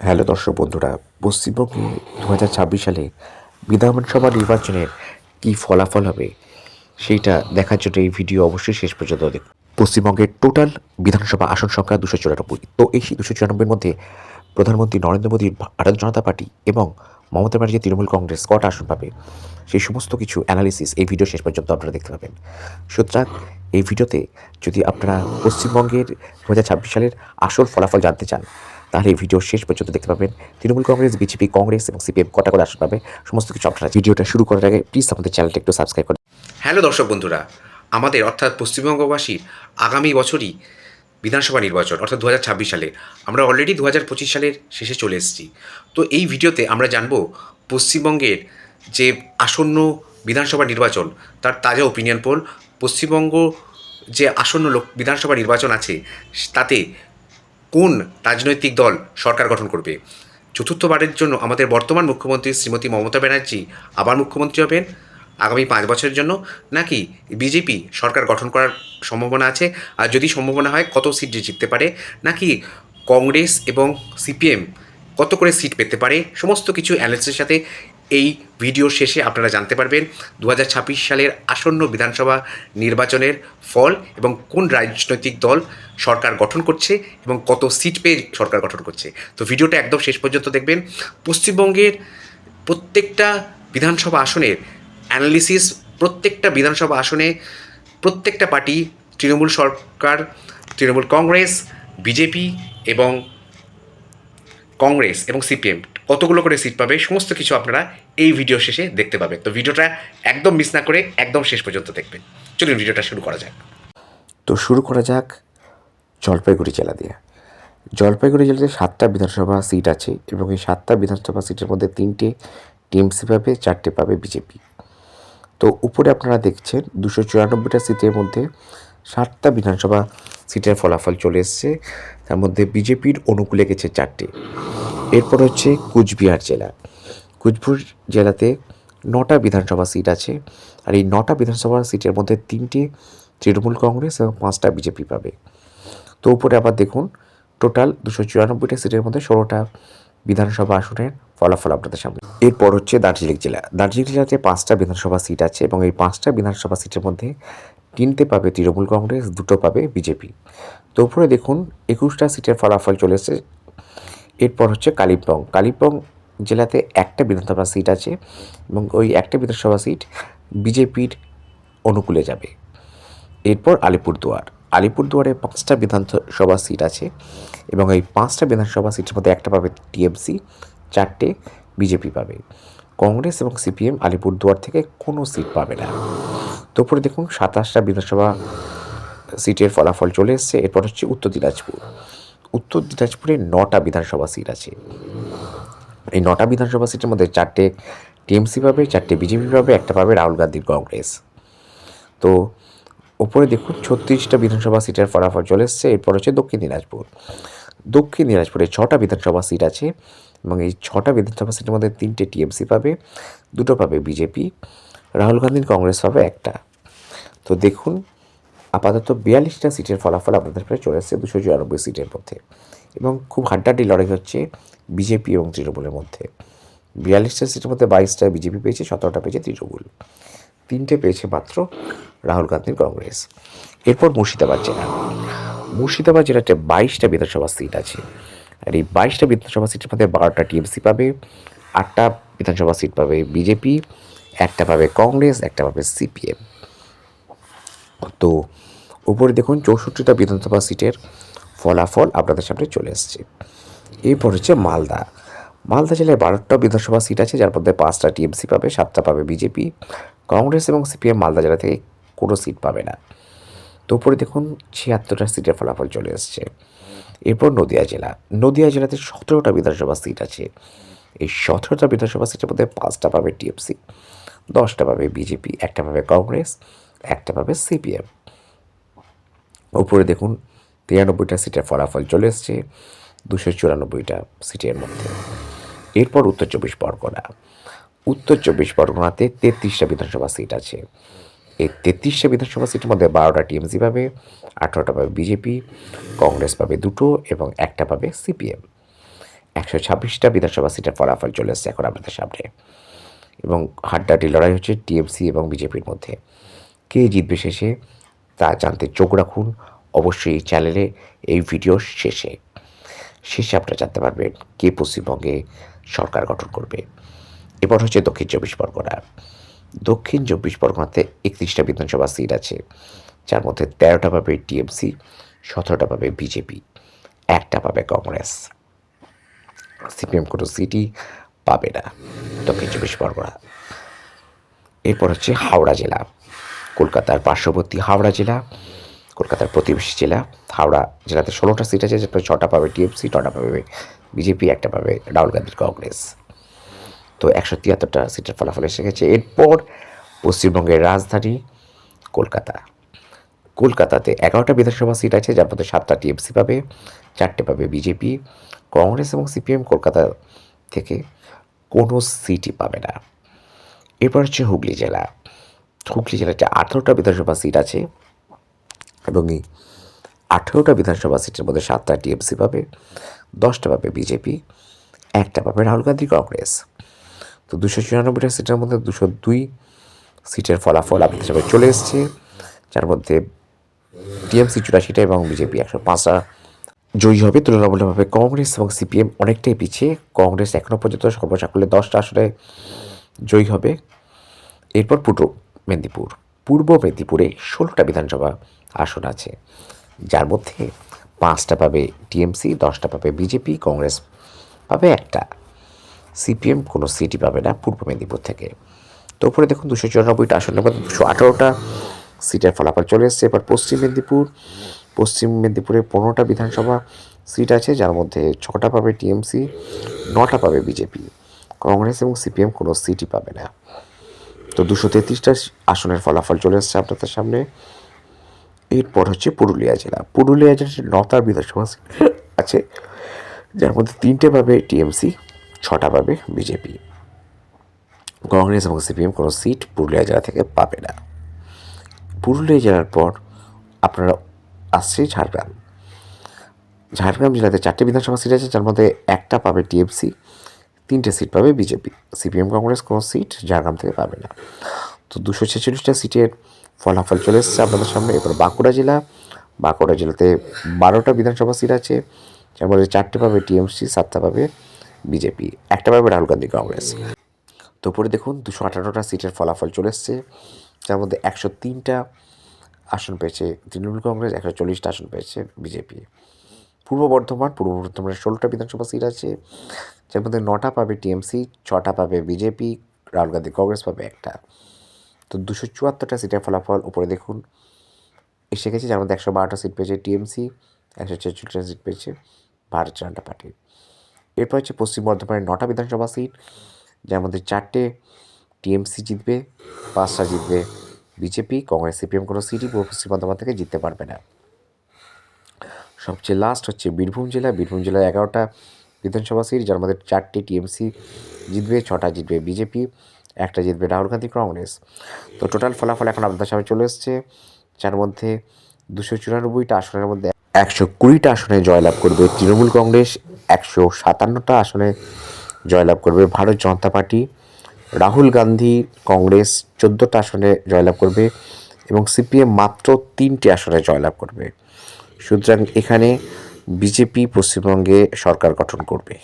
Hello দর্শক বন্ধুরা, পশ্চিমবঙ্গে দু হাজার ছাব্বিশ সালে বিধানসভা নির্বাচনের কী ফলাফল হবে সেইটা দেখার জন্য এই ভিডিও অবশ্যই শেষ পর্যন্ত দেখুন। পশ্চিমবঙ্গের টোটাল বিধানসভা আসন সংখ্যা দুশো চুরানব্বই। তো এই দুশো চুরানব্বইয়ের মধ্যে প্রধানমন্ত্রী নরেন্দ্র মোদীর ভারতীয় জনতা পার্টি এবং মমতা ব্যানার্জি, তৃণমূল কংগ্রেস কটা আসন পাবে সেই সমস্ত কিছু অ্যানালিসিস এই ভিডিও শেষ পর্যন্ত আপনারা দেখতে পাবেন। সুতরাং এই ভিডিওতে যদি আপনারা পশ্চিমবঙ্গের দু হাজার ছাব্বিশ সালের আসল ফলাফল জানতে চান তাহলে এই ভিডিও শেষ পর্যন্ত দেখতে পাবেন। তৃণমূল কংগ্রেস, বিজেপি, কংগ্রেস এবং সিপিএম কটা করে আসন পাবে, সমস্ত কিছু আপনারা ভিডিওটা শুরু করার আগে প্লিজ আমাদের চ্যানেলটা একটু সাবস্ক্রাইব করুন হ্যালো দর্শক বন্ধুরা, আমাদের অর্থাৎ পশ্চিমবঙ্গবাসীর আগামী বছরই বিধানসভা নির্বাচন, অর্থাৎ দু হাজার ছাব্বিশ সালে। আমরা অলরেডি দু হাজার পঁচিশ সালের শেষে চলে এসেছি। তো এই ভিডিওতে আমরা জানব পশ্চিমবঙ্গের যে আসন্ন বিধানসভা নির্বাচন, তার তাজা ওপিনিয়ন পোল পশ্চিমবঙ্গ যে আসন্ন লোক, বিধানসভা নির্বাচন আছে, তাতে কোন রাজনৈতিক দল সরকার গঠন করবে? চতুর্থবারের জন্য আমাদের বর্তমান মুখ্যমন্ত্রী শ্রীমতী মমতা ব্যানার্জি আবার মুখ্যমন্ত্রী হবেন? আগামী পাঁচ বছরের জন্য নাকি বিজেপি সরকার গঠন করার সম্ভাবনা আছে? আর যদি সম্ভাবনা হয়, কত সিট জিততে পারে? নাকি কংগ্রেস এবং সিপিএম কত করে সিট পেতে পারে? সমস্ত কিছু অ্যানালিসিসের সাথে এই ভিডিও শেষে আপনারা জানতে পারবেন দু হাজার ছাব্বিশ সালের আসন্ন বিধানসভা নির্বাচনের ফল এবং কোন রাজনৈতিক দল সরকার গঠন করছে এবং কত সিট পেয়ে সরকার গঠন করছে। তো ভিডিওটা একদম শেষ পর্যন্ত দেখবেন। পশ্চিমবঙ্গের প্রত্যেকটা বিধানসভা আসনের অ্যানালিসিস প্রত্যেকটা বিধানসভা আসনে প্রত্যেকটা পার্টি, তৃণমূল সরকার, তৃণমূল কংগ্রেস, বিজেপি এবং কংগ্রেস এবং সিপিএম কতগুলো করে সিট পাবে, সমস্ত কিছু আপনারা এই ভিডিও শেষে দেখতে পাবেন। তো ভিডিওটা একদম মিস না করে একদম শেষ পর্যন্ত দেখবেন। চলুন ভিডিওটা শুরু করা যাক। তো শুরু করা যাক জলপাইগুড়ি জেলা দিয়ে। জলপাইগুড়ি জেলাতে সাতটা বিধানসভা সিট আছে এবং এই সাতটা বিধানসভা সিটের মধ্যে তিনটে টিএমসি পাবে, চারটে পাবে বিজেপি। তো উপরে আপনারা দেখছেন দুশো চুরানব্বইটা সিটের মধ্যে সাতটা বিধানসভা সিটের ফলাফল চলে এসছে। তার মধ্যে বিজেপির অনুকূলে গেছে চারটে। এরপর হচ্ছে কুচবিহার জেলা। কুচবিহার জেলাতে নটা বিধানসভা সিট আছে আর এই নটা বিধানসভা সিটের মধ্যে তিনটে তৃণমূল কংগ্রেস এবং পাঁচটা বিজেপি পাবে। তো উপরে আবার দেখুন, টোটাল দুশো চুরানব্বইটা সিটের মধ্যে ষোলোটা বিধানসভা আসনের ফলাফল আপনাদের সামনে। এরপর হচ্ছে দার্জিলিং জেলা। দার্জিলিং জেলাতে পাঁচটা বিধানসভা সিট আছে এবং এই পাঁচটা বিধানসভা সিটের মধ্যে তিনটে পাবে তৃণমূল কংগ্রেস, দুটো পাবে বিজেপি। তো উপরে দেখুন, একুশটা সিটের ফলাফল চলে এসেছে। এরপর হচ্ছে কালিম্পং। কালিম্পং জেলাতে একটা বিধানসভা সিট আছে এবং ওই একটা বিধানসভা সিট বিজেপির অনুকূলে যাবে। এরপর আলিপুরদুয়ার। আলিপুরদুয়ারে পাঁচটা বিধানসভা সিট আছে এবং এই পাঁচটা বিধানসভা সিটের মধ্যে একটা পাবে টিএমসি, চারটে বিজেপি পাবে। কংগ্রেস এবং সিপিএম আলিপুরদুয়ার থেকে কোনো সিট পাবে না। তো উপরে দেখুন সাতাশটা বিধানসভা সিটের ফলাফল চলে এসছে। এরপর হচ্ছে উত্তর দিনাজপুর। উত্তর দিনাজপুরে নটা বিধানসভা সিট আছে। এই নটা বিধানসভা সিটের মধ্যে চারটে টিএমসি পাবে, চারটে বিজেপি পাবে, একটা পাবে রাহুল গান্ধীর কংগ্রেস। তো ওপরে দেখুন, ছত্রিশটা বিধানসভা সিটের ফলাফল চলে এসছে। এরপর হচ্ছে দক্ষিণ দিনাজপুর। দক্ষিণ দিনাজপুরে ছটা বিধানসভা সিট আছে এবং এই ছটা বিধানসভা সিটের মধ্যে তিনটে টিএমসি পাবে, দুটো পাবে বিজেপি, রাহুল গান্ধীর কংগ্রেস পাবে একটা। তো দেখুন আপাতত বিয়াল্লিশটা সিটের ফলাফল আপনাদের প্রায় চলে এসেছে দুশো চুরানব্বই সিটের মধ্যে। এবং খুব হাড্ডাহাড্ডি লড়াই হচ্ছে বিজেপি এবং তৃণমূলের মধ্যে। বিয়াল্লিশটা সিটের মধ্যে বাইশটা বিজেপি পেয়েছে, সতেরোটা পেয়েছে তৃণমূল। তিনটে পেয়েছে মাত্র রাহুল গান্ধীর কংগ্রেস। এরপর মুর্শিদাবাদ জেলা। মুর্শিদাবাদ জেলাতে বাইশটা বিধানসভা সিট আছে। আর এই বাইশটা বিধানসভা সিটের মধ্যে বারোটা টিএমসি পাবে, আটটা বিধানসভা সিট পাবে বিজেপি, একটা পাবে কংগ্রেস, একটা পাবে সিপিএম। তো উপরে দেখুন চৌষট্টিটা বিধানসভা সিটের ফলাফল আপনাদের সামনে চলে এসছে। এরপর হচ্ছে মালদা। মালদা জেলায় বারোটা বিধানসভা সিট আছে, যার মধ্যে পাঁচটা টিএমসি পাবে, সাতটা পাবে বিজেপি। কংগ্রেস এবং সিপিএম মালদা জেলা থেকে কোনো সিট পাবে না। তো উপরে দেখুন ছিয়াত্তরটা সিটের ফলাফল চলে এসছে। এরপর নদিয়া জেলা। নদিয়া জেলাতে সতেরোটা বিধানসভা সিট আছে। এই সতেরোটা বিধানসভা সিটের মধ্যে পাঁচটা পাবে টিএমসি, দশটা পাবে বিজেপি, একটা পাবে কংগ্রেস একটা পাবে সিপিএম। উপরে দেখুন, তিরানব্বইটা সিটের ফলাফল চলে এসছে, দুশো চুরানব্বইটা সিটের মধ্যে। এরপর উত্তর চব্বিশ পরগনা। উত্তর চব্বিশ পরগনাতে তেত্রিশটা বিধানসভা সিট আছে। এই তেত্রিশটা বিধানসভা সিটের মধ্যে বারোটা টিএমসি পাবে, আঠারোটা পাবে বিজেপি, কংগ্রেস পাবে দুটো এবং একটা পাবে সিপিএম। একশো ছাব্বিশটা বিধানসভা সিটের ফলাফল চলে এসছে এখন আপনাদের সামনে। এবং হাড্ডাহাড্ডি লড়াই হচ্ছে টিএমসি এবং বিজেপির মধ্যে। কে জিতবে শেষে তা জানতে চোখ রাখুন। অবশ্যই এই চ্যানেলে এই ভিডিও শেষে। শেষে আপনারা জানতে পারবেন কে পশ্চিমবঙ্গে সরকার গঠন করবে। এবার হচ্ছে দক্ষিণ চব্বিশ পরগনা। দক্ষিণ চব্বিশ পরগনাতে একত্রিশটা বিধানসভা সিট আছে। যার মধ্যে তেরোটা পাবে টিএমসি, সতেরোটা পাবে বিজেপি, একটা পাবে কংগ্রেস। সিপিএম কোনো সিটই পাবে না দক্ষিণ চব্বিশ পরগনা। এরপর হচ্ছে হাওড়া জেলা। কলকাতার পার্শ্ববর্তী হাওড়া জেলা, কলকাতার প্রতিবেশী জেলা। হাওড়া জেলাতে ষোলোটা সিট আছে যেটা ছটা পাবে টিএমসি নটা পাবে বিজেপি, একটা পাবে রাহুল গান্ধীর কংগ্রেস। তো একশো তিয়াত্তরটা সিটের ফলাফল এসে গেছে। এরপর পশ্চিমবঙ্গের রাজধানী কলকাতা। কলকাতাতে এগারোটা বিধানসভা সিট আছে, যার মধ্যে সাতটা টিএমসি পাবে, চারটে পাবে বিজেপি। কংগ্রেস এবং সিপিএম কলকাতা থেকে কোনো সিটই পাবে না। এরপর হচ্ছে হুগলি জেলা। হুগলি জেলাতে আঠেরোটা বিধানসভা সিট আছে এবং এই আঠেরোটা বিধানসভা সিটের মধ্যে সাতটা টিএমসি পাবে, দশটা পাবে বিজেপি, একটা পাবে রাহুল গান্ধী কংগ্রেস। তো দুশো চুরানব্বইটা সিটের মধ্যে দুশো দুই সিটের ফলাফল আপনাদের সবাই চলে এসছে, যার মধ্যে টিএমসি চুরাশিটা এবং বিজেপি একশো পাঁচটা। জয়ী হবে তুলনামূলকভাবে কংগ্রেস এবং সিপিএম অনেকটাই পিছিয়ে। কংগ্রেস এখনও পর্যন্ত সর্বসাকুল্যে দশটা আসলে জয়ী হবে। এরপর পূর্ব মেদিনীপুর। পূর্ব মেদিনীপুরে ষোলোটা বিধানসভা আসন আছে। যার মধ্যে পাঁচটা পাবে টিএমসি, দশটা পাবে বিজেপি, কংগ্রেস পাবে একটা। সিপিএম কোনো সিটই পাবে না পূর্ব মেদিনীপুর থেকে। তো উপরে দেখুন দুশো চুরানব্বইটা আসনের মধ্যে দুশো আঠারোটা সিটের ফলাফল চলে এসছে। এবার পশ্চিম মেদিনীপুর, পশ্চিম মেদিনীপুরে পনেরোটা বিধানসভা সিট আছে, যার মধ্যে ছটা পাবে টিএমসি, নটা পাবে বিজেপি। কংগ্রেস এবং সিপিএম কোনো সিটই পাবে না। তো দুশো তেত্রিশটা আসনের ফলাফল চলে এসছে আপনাদের সামনে। এরপর হচ্ছে পুরুলিয়া জেলা। পুরুলিয়া জেলার নটা বিধানসভা আছে। যার মধ্যে তিনটে পাবে টিএমসি, ছটা পাবে বিজেপি। কংগ্রেস এবং সিপিএম কোনো সিট পুরুলিয়া জেলা থেকে পাবে না। পুরুলিয়া জেলার পর আপনারা আসছে ঝাড়গ্রাম। ঝাড়গ্রাম জেলাতে চারটে বিধানসভা সিট আছে, যার মধ্যে একটা পাবে টিএমসি তিনটে সিট পাবে বিজেপি। সিপিএম কংগ্রেস কোনো সিট ঝাড়গ্রাম থেকে পাবে না। তো দুশো ছেচল্লিশটা সিটের ফলাফল চলে এসেছে আপনাদের সামনে। এবার বাঁকুড়া জেলা। বাঁকুড়া জেলাতে বারোটা বিধানসভা সিট আছে। যার মধ্যে চারটে পাবে টিএমসি, সাতটা পাবে বিজেপি, একটা পাবে রাহুল গান্ধী কংগ্রেস তো উপরে দেখুন, দুশো আঠারোটা সিটের ফলাফল চলে এসছে। যার মধ্যে একশো তিনটা আসন পেয়েছে তৃণমূল কংগ্রেস একশো চল্লিশটা আসন পেয়েছে বিজেপি। পূর্ব বর্ধমান, পূর্ব বর্ধমানের ষোলোটা বিধানসভা সিট আছে। যার মধ্যে নটা পাবে টিএমসি, ছটা পাবে বিজেপি রাহুল গান্ধী কংগ্রেস পাবে একটা। তো দুশো চুয়াত্তরটা সিটের ফলাফল উপরে দেখুন। এসে গেছে, যার মধ্যে একশো বারোটা সিট পেয়েছে টিএমসি, একশো ছেচল্লিশটা সিট পেয়েছে ভারত জনতা পার্টি। এরপর হচ্ছে পশ্চিম বর্ধমানের নটা বিধানসভা সিট যার মধ্যে চারটে টিএমসি জিতবে, পাঁচটা জিতবে বিজেপি, কংগ্রেস, সিপিএম কোনো সিটই পশ্চিম বর্ধমান থেকে জিততে পারবে না। সবচেয়ে লাস্ট হচ্ছে বীরভূম জেলা। বীরভূম জেলায় এগারোটা বিধানসভা সিট যার মধ্যে চারটি টিএমসি জিতবে, ছটা জিতবে বিজেপি একটা জিতবে রাহুল গান্ধী কংগ্রেস। তো টোটাল ফলাফল এখন আপনাদের সামনে চলে এসছে, যার মধ্যে দুশো চুরানব্বইটা আসনের মধ্যে একশো কুড়িটা আসনে জয়লাভ করবে তৃণমূল কংগ্রেস, একশো সাতান্নটা আসনে জয়লাভ করবে ভারত জনতা পার্টি। রাহুল গান্ধী কংগ্রেস চোদ্দোটা আসনে জয়লাভ করবে এবং সিপিএম মাত্র তিনটি আসনে জয়লাভ করবে। সুতরাং এখানে বিজেপি পশ্চিমবঙ্গে সরকার গঠন করবে।